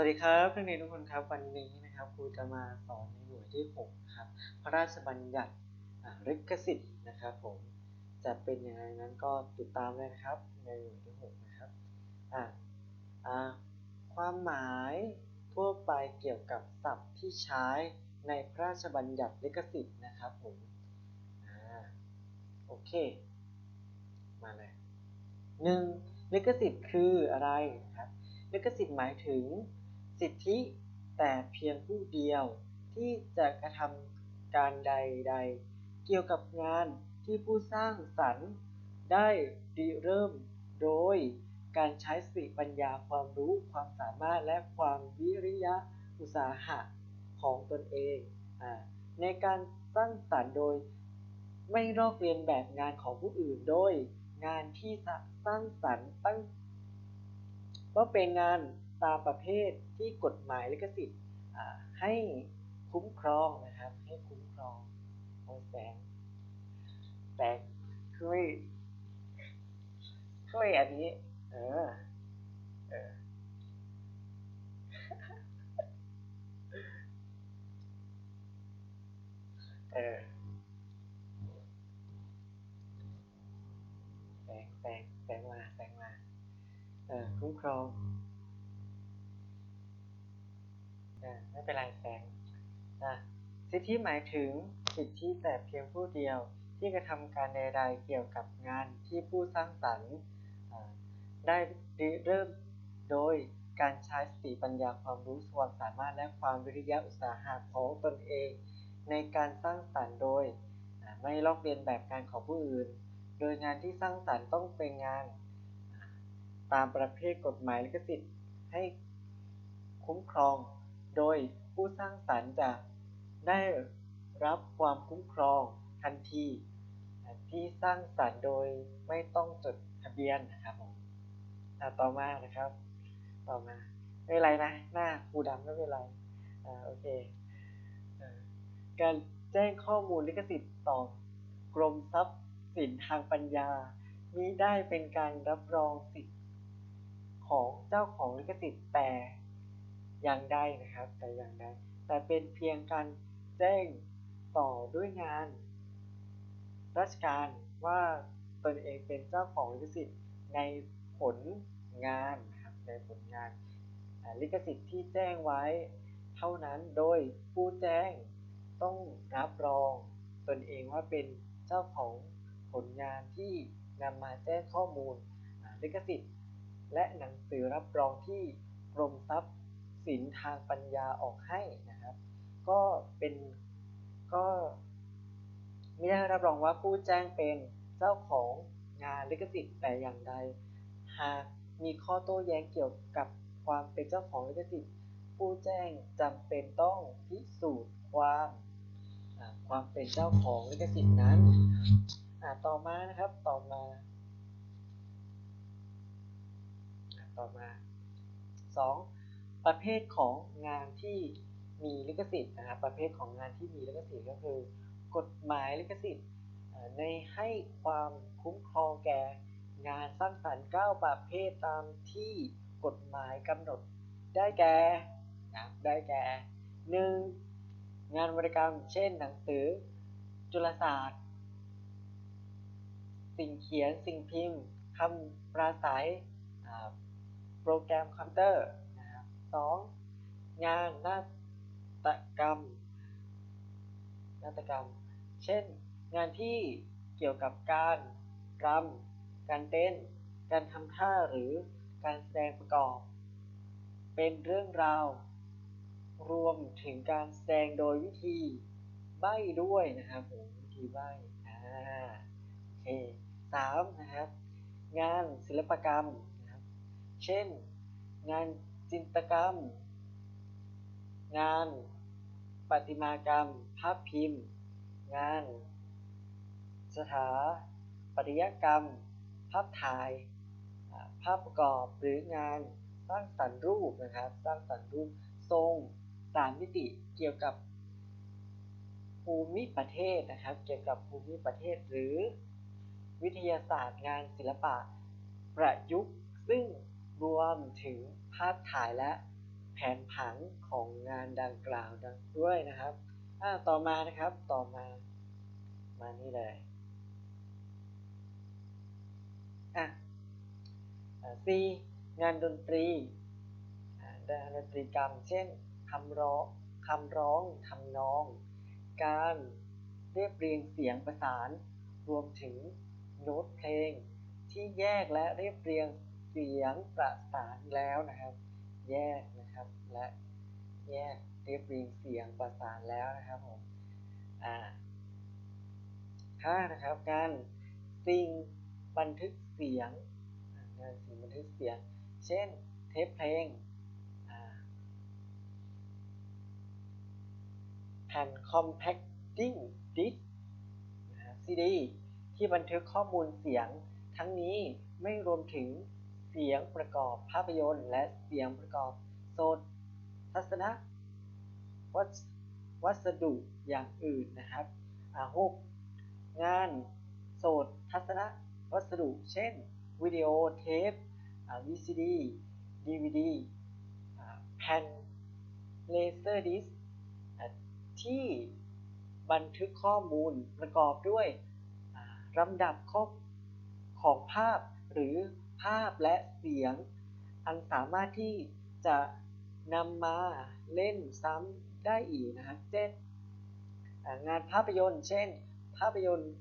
วัสดีครับนักเรียนทุกคนครับวันนี้นะครับครูจะมาสอนในหน่วยที่6ครับพระราชบัญญัติลิขสิทธิ์นะครับผมจะเป็นยังไงนั้นก็ติดตามเลยนะครับในหน่วยที่6นะครับอ่าอ่าความหมายทั่วไปเกี่ยวกับศัพท์ที่ใช้ในพระราชบัญญัติลิขสิทธิ์นะครับผมอ่าโอเค มาเลยหนึ่งลิขสิทธิ์คืออะไรนะครับลิขสิทธิ์หมายถึง สิทธิแต่เพียงผู้เดียวที่จะกระทำการใดๆ เกี่ยวกับงานที่ผู้สร้างสรรค์ได้ริเริ่มโดยการใช้สติปัญญาความรู้ความสามารถและความวิริยะอุตสาหะของตนเองอในการสร้างสรรค์โดย ไม่ลอกเลียนแบบงานของผู้อื่นโดย งานที่สร้างสรรค์ตั้งก็เป็นงาน ตามประเภทที่กฎหมายลิขสิทธิ์ให้คุ้มครองนะครับ ให้คุ้มครองโอ้แสงแสงช่วยช่วยอันนี้ เออ เออเออแสงแสงแสงมาแสงมา เออ คุ้มครองอ่าไม่เป็นไรแสงอะสิท ธิหมายถึงสิทธิแต่เพียงผู้เดียวที่กระทำการใดๆเกี่ยวกับงานที่ผู้สร้างสรรค์ได้เริ่มโดยการใช้สติปัญญาความรู้ความสามารถและความวิริยะอุตสาหะของตนเอง ในการสร้างสรรค์โดยไม่ลอกเลียนแบบงานของผู้อื่น โดยงานที่สร้างสรรค์ต้องเป็นงาน ตามประเภทกฎหมายลิขสิทธิ์ให้คุ้มครอง โดยผู้สร้างสรรค์จะ ได้รับความคุ้มครองทันทีที่สร้างสรรค์โดยไม่ต้องจดทะเบียนนะครับผมต่อมานะครับ ต่อมาไม่เป็นไรนะ หน้าครูดำไม่เป็นไรอ่าโอเคอการแจ้งข้อมูลลิขสิทธิ์ต่อกรมทรัพย์สินทางปัญญามิได้เป็นการรับรองสิทธิ์ของเจ้าของลิขสิทธิ์แต่อย่างใดนะครับ แต่อย่างใดแต่เป็นเพียงการ แจ้งต่อด้วยงานราชการว่าตนเองเป็นเจ้าของลิขสิทธิ์ในผลงานครับในผลงานลิขสิทธิ์ที่แจ้งไว้เท่านั้นโดยผู้แจ้งต้องรับรองตนเองว่าเป็นเจ้าของผลงานที่นำมาแจ้งข้อมูลลิขสิทธิ์ และหนังสือรับรองที่กรมทรัพย์สินทางปัญญาออกให้นะ ก็เป็นก็ไม่ได้รับรองว่าผู้แจ้งเป็นเจ้าของงานลิขสิทธิ์แต่อย่างใด หากมีข้อโต้แย้งเกี่ยวกับความเป็นเจ้าของลิขสิทธิ์ ผู้แจ้งจำเป็นต้องพิสูจน์ความอ่าความเป็นเจ้าของลิขสิทธิ์นั้นต่อมานะครับต่อมาอ่าต่อมาสองประเภทของงานที่ มีลิขสิทธิ์นะครับประเภทของงานที่มีลิขสิทธิ์ก็คือ กฎหมายลิขสิทธิ์ในให้ความคุ้มครองแก่งานสร้างสรรค์ 9 ประเภทตามที่กฎหมายกำหนดได้แก่นะได้แก่หนึ่งงานวรรณกรรม เช่น หนังสือ จุลศาสตร์ สิ่งเขียนสิ่งพิมพ์คำปราศัยโปรแกรมคอมพิวเตอร์นะครับสองงานหน้า ฏกรรม นาฏกรรม เช่น งานที่เกี่ยวกับการรำการเต้น การทำท่าหรือการแสดงประกอบ เป็นเรื่องราว รวมถึงการแสดงโดยวิธีใบ้ด้วยนะครับผมวิธีใบ้อ่าโอเคสามนะครับ งานศิลปกรรมนะครับ เช่น งานจิตรกรรม งานประติมากรรมภาพพิมพ์ งาน สถาปัตยกรรม ภาพถ่าย ภาพประกอบหรืองานสร้างสรรค์รูปนะครับ สร้างสรรค์รูปทรงสามมิติเกี่ยวกับภูมิประเทศนะครับ เกี่ยวกับภูมิประเทศหรือ วิทยาศาสตร์งานศิลปะ ประยุกต์ซึ่งรวมถึงภาพถ่ายและ แผนผังของงานดังกล่าวดังด้วยนะครับต่อมานะครับต่อมามานี่เลยอะ C งานดนตรีงานดนตรีกรรม เช่นคำร้องคำร้องทำนอง การเรียบเรียงเสียงประสาน รวมถึงโน้ตเพลง ที่แยกและเรียบเรียงเสียงประสานแล้วนะครับ แยก และแยกเรียบเรียงเสียงประสานแล้วนะครับผมอ่าห้านะครับการสิ่งบันทึกเสียงอ่างานสิ่งบันทึกเสียง เช่นเทปเพลงแผ่น compacting disc นะ CD ที่บันทึกข้อมูลเสียง ทั้งนี้ไม่รวมถึงเสียงประกอบภาพยนตร์ และเสียงประกอบโซน ทัศนะวัสวัสดุอย่างอื่นนะครับอาหกงานโสดทัศนะวัสดุ เช่น วิดีโอเทปอ่า VCD DVD อ่าแผ่นเลเซอร์ดิสที่บันทึกข้อมูลประกอบด้วยลำดับข้อของภาพหรือภาพและเสียง อันสามารถที่จะ นำมาเล่นซ้ำได้อีกนะครับเช่นงานภาพยนตร์ เช่น ภาพยนตร์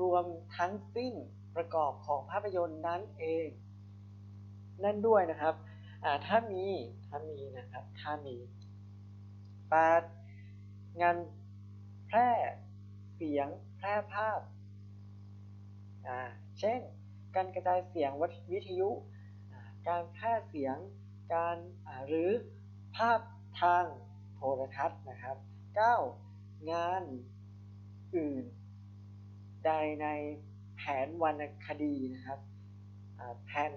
รวมทั้งสิ้นประกอบของภาพยนตร์นั้นเอง นั่นด้วยนะครับถ้ามีถ้ามีนะครับถ้ามีแปดงานแพร่เสียงแพร่ภาพ เช่น การกระจายเสียงวิทยุ การแพร่เสียง การหรือ ภาพทางโทรทัศน์นะครับ 9. งานอื่นใดในแผนวรรณคดีนะครับแผน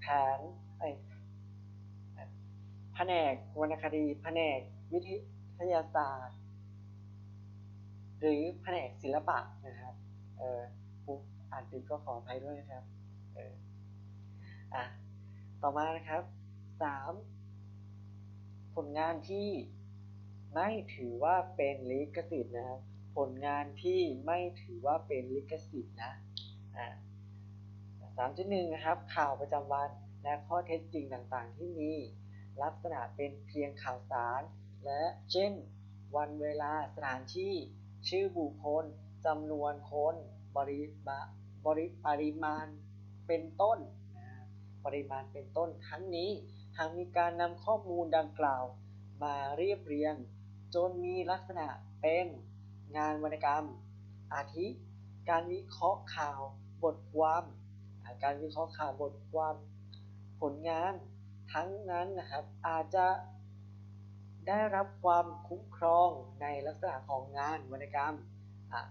แผนเอ้ยแผนกวรรณคดีแผนกวิทยาศาสตร์ หรือแผนกศิลปะนะครับเออปุ๊อ่านผิดก็ขออภัยด้วยนะครับเอออะต่อมานะครับสาม ผลงานที่ไม่ถือว่าเป็นลิขสิทธิ์นะครับ ผลงานที่ไม่ถือว่าเป็นลิขสิทธิ์นะอ่าสามจุดหนึ่งนะครับ ข่าวประจำวันและข้อเท็จจริงต่างๆ ที่มีลักษณะเป็นเพียงข่าวสาร และเช่น วันเวลาสถานที่ ชื่อบุคคลจำนวนคนบริบะบริปริมาณเป็นต้นนะปริมาณเป็นต้นทั้งนี้ หากมีการนำข้อมูลดังกล่าว มาเรียบเรียง จนมีลักษณะเป็นงานวรรณกรรม อาทิ การวิเคราะห์ข่าวบทความาการวิเคราะห์ข่าวบทความ ผลงานทั้งนั้นนะครับอาจจะได้รับความคุ้มครองในลักษณะของงานวรรณกรรมอะ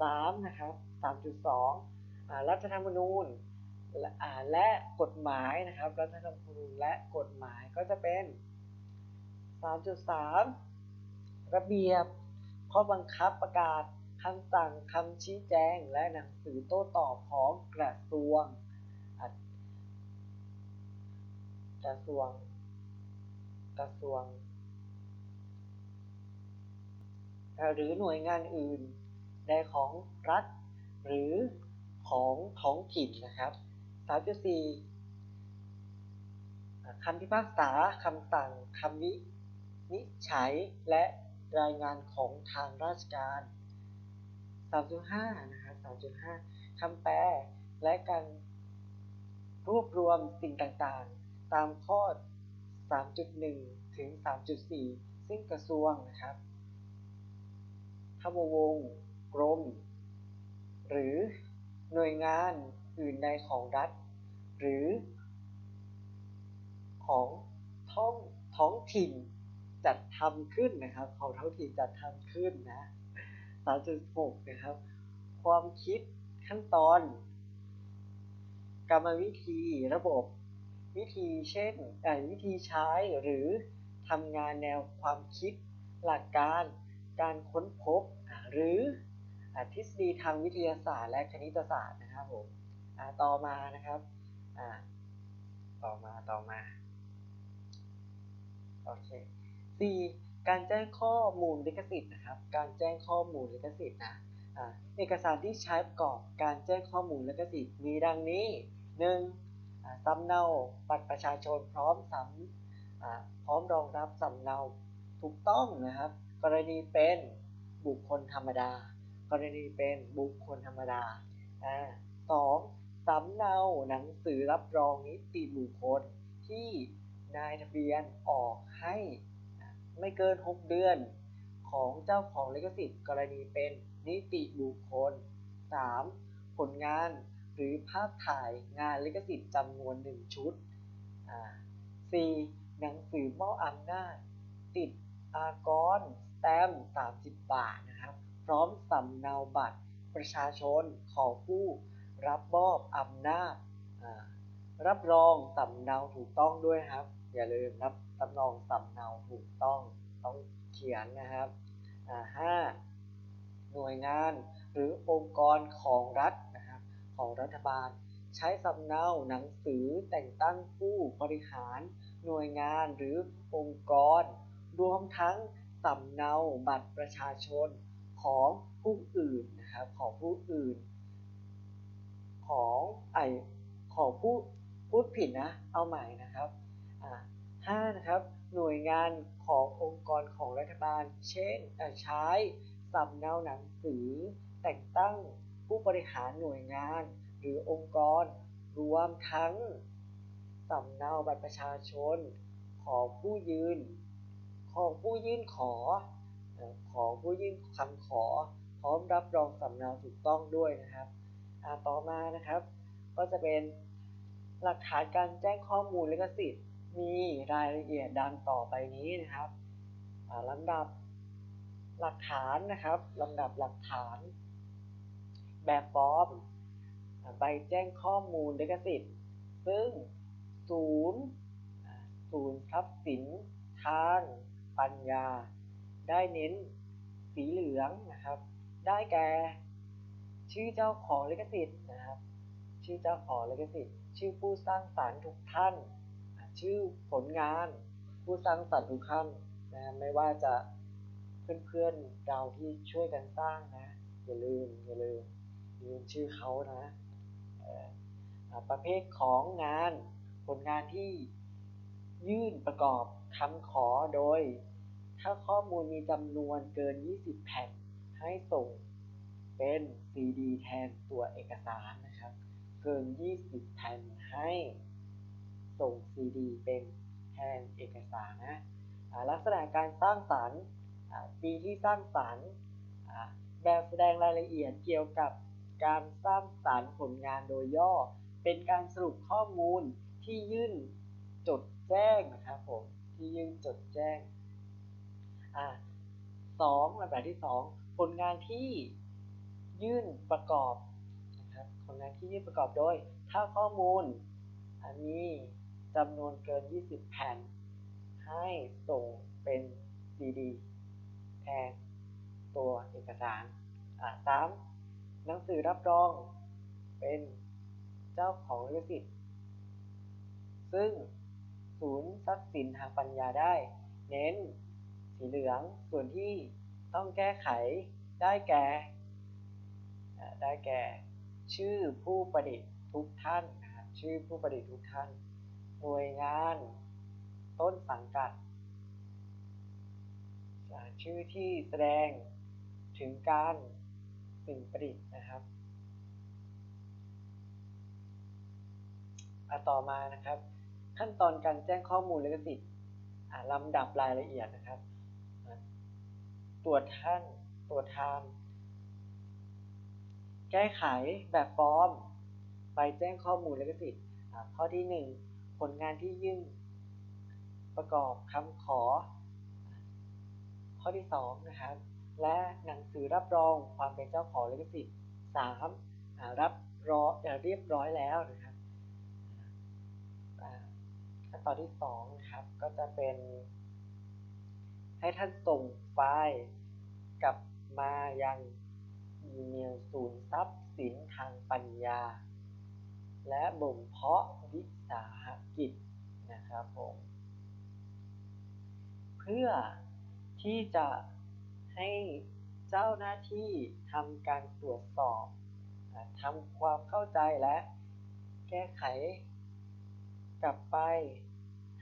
สามนะครับสามจุดสองรัฐธรรมนูญ และกฎหมายนะครับรัฐธรรมนูญและกฎหมายก็จะเป็น 3.3 ระเบียบ ข้อบังคับประกาศคำสั่งคำชี้แจง และหนังสือโต้ตอบของกระทรวงกระทรวง กระทรวง หรือหน่วยงานอื่นใดของรัฐ หรือของท้องถิ่นนะครับ 3.4คำพิพากษาคำสั่งคำวินิจฉัยและรายงานของทางราชการ 3.5 นะครับ3.5 คำแปลและการรวบรวมสิ่งต่างๆ ตามข้อ 3.1 ถึง 3.4 ซึ่งกระทรวงนะครับทบวงกรม หรือหน่วยงาน อื่นใดของรัฐ หรือของท้องท้องถิ่นจัดทำขึ้นนะครับ ของท้องถิ่นจัดทำขึ้นนะ 3.6 นะครับ ความคิดขั้นตอน กรรมวิธีระบบวิธีเช่นวิธีใช้หรือทำงานแนวความคิดหลักการการค้นพบหรือทฤษฎีทางวิทยาศาสตร์และคณิตศาสตร์นะครับผม ต่อมานะครับต่อมาต่อมาโอเคสี่การแจ้งข้อมูลลิขสิทธิ์นะครับ การแจ้งข้อมูลลิขสิทธิ์นะเอกสารที่ใช้ประกอบการแจ้งข้อมูลลิขสิทธิ์มีดังนี้หนึ่งอ่าสำเนาบัตรประชาชนพร้อมสำพร้อมรองรับสำเนาถูกต้องนะครับ กรณีเป็นบุคคลธรรมดา กรณีเป็นบุคคลธรรมดาอ่าสอง สำเนาหนังสือรับรองนิติบุคคลที่นายทะเบียนออกให้ไม่เกิน 6 เดือนของเจ้าของลิขสิทธิ์กรณีเป็นนิติบุคคล 3. ผลงานหรือภาพถ่ายงานลิขสิทธิ์จำนวน 1 ชุด 4. หนังสือมอบอำนาจติดอากรแตม30 บาทนะครับ พร้อมสำเนาบัตรประชาชนของผู้ รับมอบอำนาจรับรองสำเนาถูกต้องด้วยครับ อย่าลืมรับรับรองสำเนาถูกต้องต้องเขียนนะครับห้าหน่วยงานหรือองค์กรของรัฐนะครับของรัฐบาล ใช้สำเนาหนังสือแต่งตั้งผู้บริหาร หน่วยงานหรือองค์กร รวมทั้งสำเนาบัตรประชาชนของผู้อื่นนะครับของผู้อื่น ของไอของผู้พูดผิดนะ เอาใหม่นะครับห้านะครับหน่วยงานขององค์กรของรัฐบาล เช่นใช้สำเนาหนังสือ แต่งตั้งผู้บริหารหน่วยงาน หรือองค์กร รวมทั้งสำเนาบัตรประชาชน ของผู้ยืน ของผู้ยื่นขอ ของผู้ยื่นคำขอ พร้อมรับรองสำเนาถูกต้องด้วยนะครับ ต่อมานะครับ ก็จะเป็นหลักฐานการแจ้งข้อมูลลิขสิทธิ์มีรายละเอียดดังต่อไปนี้นะครับลำดับหลักฐานนะครับลำดับหลักฐาน แบบฟอร์มใบแจ้งข้อมูลลิขสิทธิ์ ซึ่งศูนย์ศูนย์ทรัพย์สินทางปัญญา ได้เน้นสีเหลืองนะครับ ได้แก่ ชื่อเจ้าของลิขสิทธิ์นะครับ ชื่อเจ้าของลิขสิทธิ์ ชื่อผู้สร้างสารรค์ทุกท่าน ชื่อผลงาน ผู้สร้างสรรค์ทุกขั้นนะไม่ว่าจะเพื่อนๆเราที่ช่วยกันสร้างนะ อย่าลืมอย่าลืมลืมชื่อเขานะประเภทของงานผลงานที่ยื่นประกอบคำขอโดย ถ้าข้อมูลมีจำนวนเกิน 20 แผ่นให้ส่ง เป็น CD แทนตัวเอกสารนะครับ เกิน 20 แผ่นให้ส่ง CD เป็นแทนเอกสารนะลักษณะการสร้างสรรค์ปีที่สร้างสรรค์แบบแสดงรายละเอียดเกี่ยวกับการสร้างสรรค์ผลงานโดยย่อ เป็นการสรุปข้อมูลที่ยื่นจดแจ้งนะครับผมที่ยื่นจดแจ้งอ่าสองลำดับที่สองผลงานที่ ยื่นประกอบนะครับผลงานที่ยื่นประกอบโดย ถ้าข้อมูล อันนี้จำนวนเกิน 20 แผ่น ให้ส่งเป็น CD แทนตัวเอกสารสามหนังสือรับรองเป็นเจ้าของลิขสิทธิ์ซึ่งศูนย์ทรัพย์สินทางปัญญาได้ เน้น สีเหลืองส่วนที่ต้องแก้ไขได้แก่ ได้แก่ชื่อผู้ประดิษฐ์ทุกท่านนะชื่อผู้ประดิษฐ์ทุกท่าน หน่วยงาน ต้นสังกัด ชื่อที่แสดงถึงการสิ่งประดิษฐ์นะครับต่อมานะครับ ขั้นตอนการแจ้งข้อมูลลิขสิทธิ์ลำดับรายละเอียดนะครับ ตรวจท่านตรวจทาน แก้ไขแบบฟอร์มไปแจ้งข้อมูลลิขสิทธิ์ข้อที่ 1 ผลงานที่ยื่นประกอบคำขอ ข้อที่ 2 นะครับ และหนังสือรับรองความเป็นเจ้าของลิขสิทธิ์ 3. รับรอเรียบร้อยแล้วนะครับขั้นตอนที่2นะครับก็จะเป็น ให้ท่านส่งไฟล์กลับมายัง อีเมลศูนย์ทรัพย์สินทางปัญญา และบ่มเพาะวิสาหกิจนะครับผมเพื่อที่จะให้เจ้าหน้าที่ทำการตรวจสอบทำความเข้าใจและแก้ไข กลับไป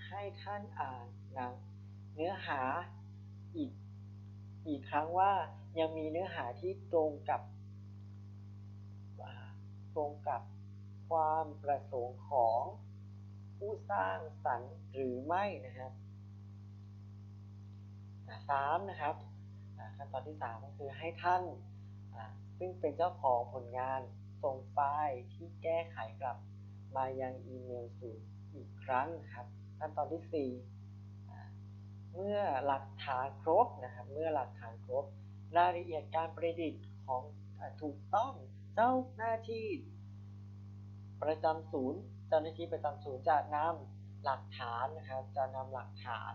ให้ท่านอ่านหนังเนื้อหาอีกอีกครั้งว่า ยังมีเนื้อหาที่ตรงกับตรงกับความประสงค์ของผู้สร้างสรรค์หรือไม่นะครับสามนะครับขั้นตอนที่สามก็คือให้ท่าน ซึ่งเป็นเจ้าของผลงานส่งไฟล์ที่แก้ไขกลับมายังอีเมลศูนย์อีกครั้งนะครับ ขั้นตอนที่สี่เมื่อหลักฐานครบนะครับ เมื่อหลักฐานครบ รายละเอียดการประดิษฐ์ของถูกต้องเจ้าหน้าที่ ประจำศูนย์ เจ้าหน้าที่ประจำศูนย์จะนำหลักฐานนะครับจะนำหลักฐาน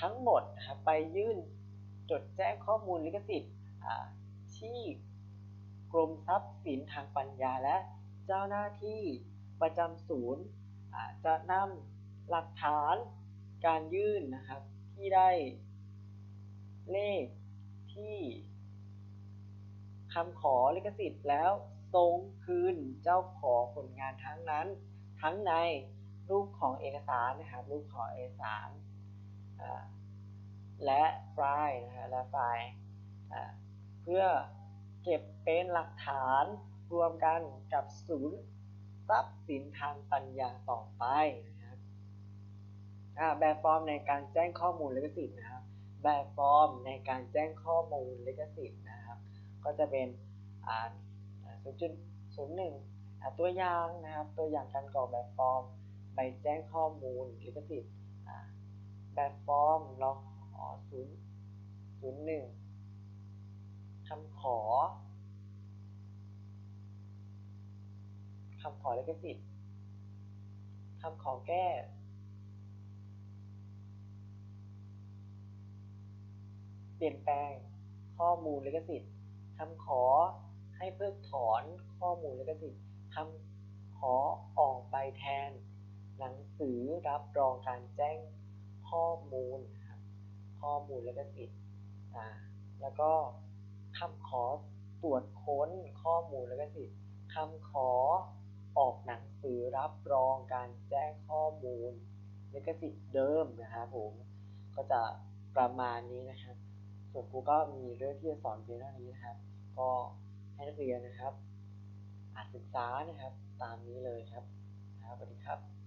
ทั้งหมดนะครับไปยื่นจดแจ้งข้อมูลลิขสิทธิ์ที่กรมทรัพย์สินทางปัญญาและเจ้าหน้าที่ประจำศูนย์จะนำหลักฐานการยื่นนะครับที่ได้ เลขที่คำขอลิขสิทธิ์แล้วส่งคืนเจ้าของผลงานทั้งนั้น ทั้งในรูปของเอกสารนะครับรูปของเอกสารและไฟล์นะฮะและไฟล์เพื่อเก็บเป็นหลักฐานรวมกันกับศูนย์ทรัพย์สินทางปัญญาต่อไปนะครับแบบฟอร์มในการแจ้งข้อมูลลิขสิทธิ์นะครับ แบบฟอร์มในการแจ้งข้อมูลลิขสิทธิ์นะครับ ก็จะเป็นอ่า0.01อ่าตัวอย่างนะครับ ตัวอย่างการกรอกแบบฟอร์มใบแจ้งข้อมูลลิขสิทธิ์แบบฟอร์มเราอ๋อ0 01คำขอคำขอลิขสิทธิ์คำขอแก้ เปลี่ยนแปลงข้อมูลลิขสิทธิ์คำขอให้เพิกถอนข้อมูลลิขสิทธิ์คำขอออกใบแทน หนังสือรับรองการแจ้งข้อมูลนะครับข้อมูลลิขสิทธิ์แล้วก็คำขอตรวจค้นข้อมูลลิขสิทธิ์คำขอออกหนังสือรับรองการแจ้งข้อมูลลิขสิทธิ์เดิมนะครับผมก็จะประมาณนี้นะครับ วนครูก็มีเรื่องที่จะสอนเพียงเท่านี้นะครับ ก็ให้นักเรียนนะครับอ่านศึกษานะครับ ตามนี้เลยครับนะครับสวัสดีครับ